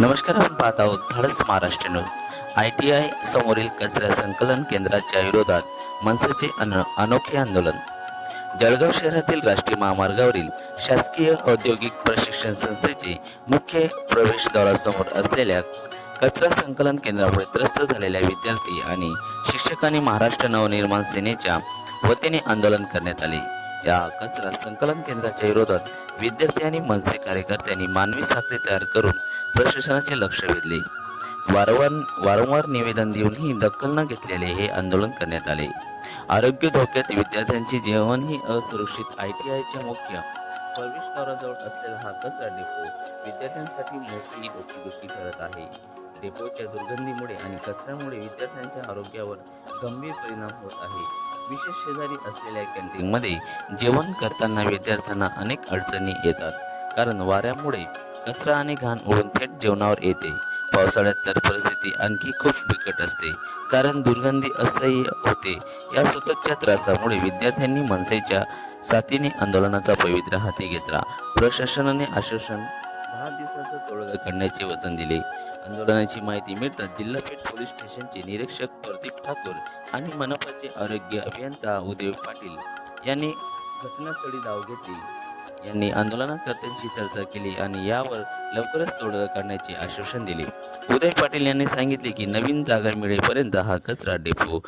नमस्कार आपण पाहत आहोत धाडस Maharashtra news. I T I समोरील कचरा संकलन केंद्राच्या विरोधात मनसेचे अन अनोखे आंदोलन. जळगाव शहरातील राष्ट्रीय महामार्गावरील शासकीय औद्योगिक प्रशिक्षण संस्थेचे मुख्य प्रवेशद्वारासमोर असलेल्या कचरा संकलन केंद्रामुळे त्रस्त झालेल्या विद्यार्थी आणि शिक्षकांनी महाराष्ट्र नवनिर्माण सेनेच्या वतीने आंदोलन करण्यात आले. या कचरा संकलन केंद्राच्या विरोधात विद्यार्थी आणि मनसे कार्यकर्त्यांनी मानवी साखळी तयार करून प्रशासनाचे लक्ष वेधले. वारंवार वारंवार निवेदन देऊनही दखल न घेतलेले हे आंदोलन करण्यात आले. आरोग्य धोक्यात विद्यार्थ्यांचे जेवणही असुरक्षित. आय टी आयच्या मुख्य प्रवेशद्वाराजवळ असलेला हा कचरा डेपो विद्यार्थ्यांसाठी मोठी डोकीदुखी करत आहे. डेपोच्या दुर्गंधीमुळे आणि कचऱ्यामुळे विद्यार्थ्यांच्या आरोग्यावर गंभीर परिणाम होत आहे. विशेष शेजारी असलेल्या कॅन्टीनमध्ये जेवण करताना विद्यार्थ्यांना अनेक अडचणी येतात. कारण वाऱ्यामुळे कचरा आणि घाण उडून थेट जेवणावर येते. पावसाळ्यात तर परिस्थिती आणखी खूप बिकट असते. कारण दुर्गंधी असह्य होते. या सततच्या त्रासामुळे विद्यार्थ्यांनी मनसेच्या साथीने आंदोलनाचा पवित्र हाती घेतला. प्रशासनाने आश्वासन दहा दिवसाचं तोडगा काढण्याचे वचन दिले. आंदोलनाची माहिती मिळताच जिल्हापेठ पोलीस स्टेशनचे निरीक्षक प्रदीप ठाकूर आणि मनपाचे आरोग्य अभियंता उदय पाटील यांनी घटनास्थळी धाव घेतली. यांनी आंदोलनकर्त्यांशी चर्चा केली आणि यावर लवकरच तोडगा काढण्याचे आश्वासन दिले. उदय पाटील यांनी सांगितले की नवीन जागा मिळेपर्यंत हा कचरा डेपो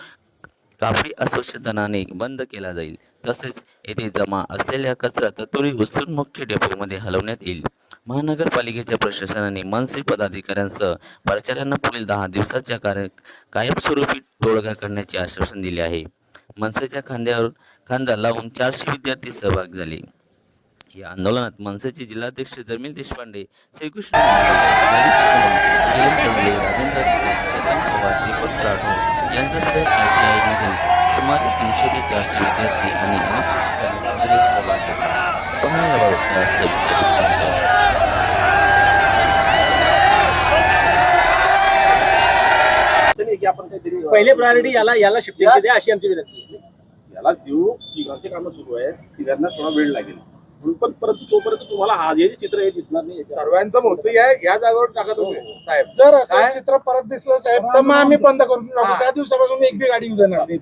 कापडी अस्वच्छतनाने बंद केला जाईल. तसेच येथे जमा असलेल्या कचरा तत्वरी उचलून मुख्य डेपोमध्ये हलवण्यात येईल. महानगरपालिकेच्या प्रशासनाने मनसे पदाधिकाऱ्यांसह प्राचार्यांना पुढील दहा दिवसाच्या कार्य कायमस्वरूपी तोडगा करण्याचे आश्वासन दिले आहे. मनसेच्या खांद्यावर खांदा लावून चारशे विद्यार्थी सहभाग झाले. या आंदोलनात मनसेचे जिल्हाध्यक्ष जमील देशपांडे श्रीकृष्ण यांच्यासह सुमारे तीनशे ते चारशे विद्यार्थी आणि अनेक शिक्षकांनी सक्रिय सहभाग घेतला. पहिले प्रायोरिटी याला याला शिफ्टिंग द्या अशी आमची विनंती आहे. याला देऊ तिघांचे कामं सुरू आहेत तिघांना थोडा वेळ लागेल. म्हणून पण परत तोपर्यंत तुम्हाला हा हे जे चित्र हे दिसणार नाही. सर्वांचं मोठं आहे या जागेवर टाका तुम्ही साहेब. जर असं काय? चित्र परत दिसलं साहेब तर मग आम्ही बंद करून टाकू. त्या दिवसापासून एक बी गाडी येऊ देणार नाही.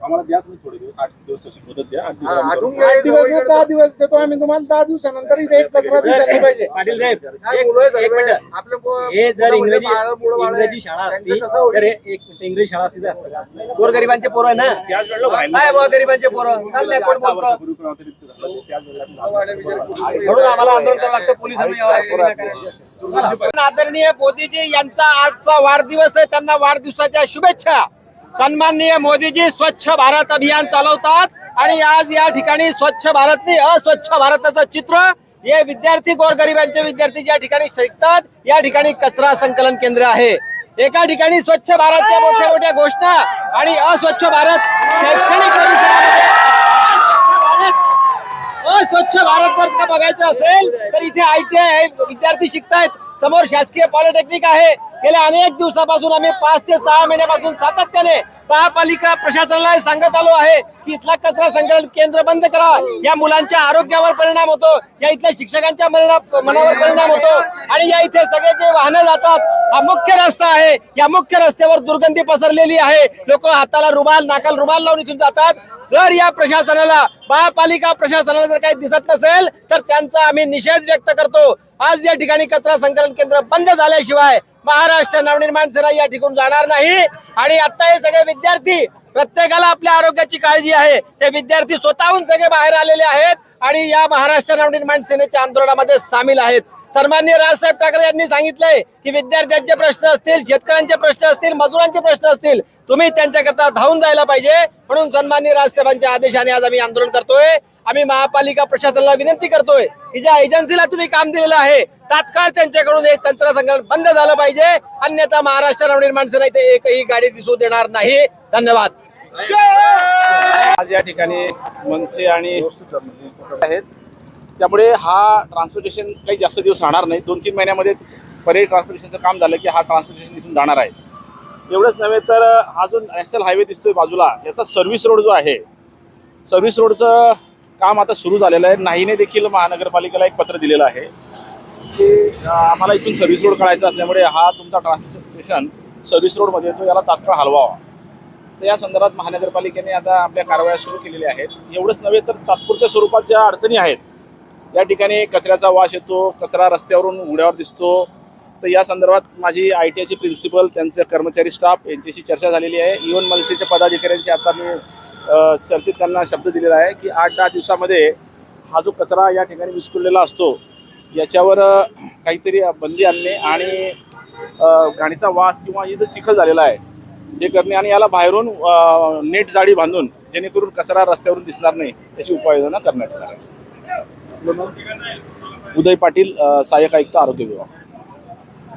आम्हाला द्या तुम्ही थोडे दिवस आठ दिवस अशी मुदत द्या आठ हा, आठवून दिवस घ्या. आठ दिवस नाही दहा दिवस देतो आम्ही तुम्हाला दहा दिवसानंतर इथे एक कचरा दिसायला पाहिजे. पाटील साहेब काय एक- मुलं आहेत एक सर्व? मिनिट. आपले पो- हे जर मुलं इंग्रजी बाळं, मुलं बाळं इंग्रजी. शाळा असती त्यांचं कसं होईल? तर हे एक मिनिट, इंग्रजी शाळा असती तर असतं का? गोरगरिबांचे पोरं आहे ना? त्याच वेळेला व्हायला काय बुवा गरिबांचे पोरं? चाललंय कोण बोलतं? म्हणून आम्हाला आंदोलन करावं लागतं. पोलिसांनी आदरणीय मोदीजी यांचा आजचा वाढदिवस आहे. त्यांना वाढदिवसाच्या शुभेच्छा. सन्माननीय मोदीजी स्वच्छ भारत अभियान चालवतात. आणि आज या ठिकाणी स्वच्छ भारतने अस्वच्छ भारताचं चित्र. हे विद्यार्थी गोरगरिबांचे विद्यार्थी ज्या ठिकाणी शिकतात या ठिकाणी कचरा संकलन केंद्र आहे. एका ठिकाणी स्वच्छ भारतच्या मोठ्या मोठ्या घोषणा आणि अस्वच्छ भारत शैक्षणिक परिसरामध्ये स्वच्छ भारत जर बघायचं असेल तर इथे आय आय विद्यार्थी शिकतायत. समोर शासकीय पॉलिटेक्निक आहे. गेल्या अनेक दिवसापासून आम्ही पाच ते सहा महिन्यापासून सातत्याने महापालिका प्रशासनाला सांगत आलो आहे की इथला कचरा संकलन केंद्र बंद करा. या मुलांच्या आरोग्यावर परिणाम होतो. या इथल्या शिक्षकांच्या मनावर परिणाम होतो. आणि या इथे सगळे जे वाहनं जातात हा मुख्य रस्ता आहे. या मुख्य रस्त्यावर दुर्गंधी पसरलेली आहे. लोक हाताला रुमाल नाकाला रुमाल लावून इथून जातात. जर या प्रशासनाला महापालिका प्रशासनाला जर काही दिसत नसेल तर त्यांचा आम्ही निषेध व्यक्त करतो. आज या ठिकाणी कचरा संकलन केंद्र बंद झाल्याशिवाय महाराष्ट्र नवनिर्माण सेना या ठिकून जाणार नाही. आणि आता हे सगळे विद्यार्थी प्रत्येकाला आपल्या आरोग्याची काळजी आहे. ते विद्यार्थी स्वतःहून सगळे बाहेर आलेले आहेत. आणि या महाराष्ट्र नवनिर्माण सेनेच्या आंदोलनामध्ये सामील आहेत. सन्मान्य राजसाहेब ठाकरे यांनी सांगितलंय की विद्यार्थ्यांचे प्रश्न असतील शेतकऱ्यांचे प्रश्न असतील मजुरांचे प्रश्न असतील तुम्ही त्यांच्याकरता धावून जायला पाहिजे. म्हणून सन्मान्य राजसाहेबांच्या आदेशाने आज आम्ही आंदोलन करतोय. आम्ही महापालिका प्रशासनाला विनंती करतोय की ज्या एजन्सीला तुम्ही काम दिलेलं आहे तात्काळ त्यांच्याकडून एक कचरा संकलन बंद झालं पाहिजे. अन्यथा महाराष्ट्र नवनिर्माण सेना इथे एकही गाडी दिसू देणार नाही. धन्यवाद. आज या ठिकाणी मनसे आणि आहेत. त्यामुळे हा ट्रान्सपोर्टेशन काही जास्त दिवस राहणार नाही. दोन तीन महिन्यामध्ये पर्यायी ट्रान्सपोर्टेशनचं काम झालं की हा ट्रान्सपोर्टेशन इथून जाणार आहे. एवढंच नव्हे तर हा जो नॅशनल हायवे दिसतोय बाजूला याचा सर्व्हिस रोड जो आहे सर्व्हिस रोडचं काम आता सुरू झालेलं आहे. नाहीने देखील महानगरपालिकेला एक पत्र दिलेलं आहे की आम्हाला इथून सर्व्हिस रोड काढायचं असल्यामुळे हा तुमचा ट्रान्सपोर्टेशन सर्व्हिस रोडमध्ये येतो याला तात्काळ हलवावा. तर या संदर्भात महानगरपालिकेने आता आपल्या कारवाया सुरू केलेल्या आहेत. एवढंच नव्हे तर तात्पुरत्या स्वरूपात ज्या अडचणी आहेत या ठिकाणी कचऱ्याचा वास येतो कचरा रस्त्यावरून उघड्यावर दिसतो. तर या संदर्भात माझी आय टी आयची प्रिन्सिपल त्यांचे कर्मचारी स्टाफ यांच्याशी चर्चा झालेली आहे. इव्हन मनसेच्या पदाधिकाऱ्यांशी आता मी चर्चेत त्यांना शब्द दिलेला आहे की आठ दहा दिवसामध्ये हा जो कचरा या ठिकाणी विस्कुळलेला असतो याच्यावर काहीतरी बंदी आणणे आणि गाडीचा वास किंवा हे जो चिखल झालेला आहे हे करणे आणि याला बाहेरून नेट जाळी बांधून जेणेकरून कचरा रस्त्यावरून दिसणार नाही याची उपाययोजना करण्यात येणार आहे. उदय पाटील सहाय्यक आयुक्त आरोग्य विभाग.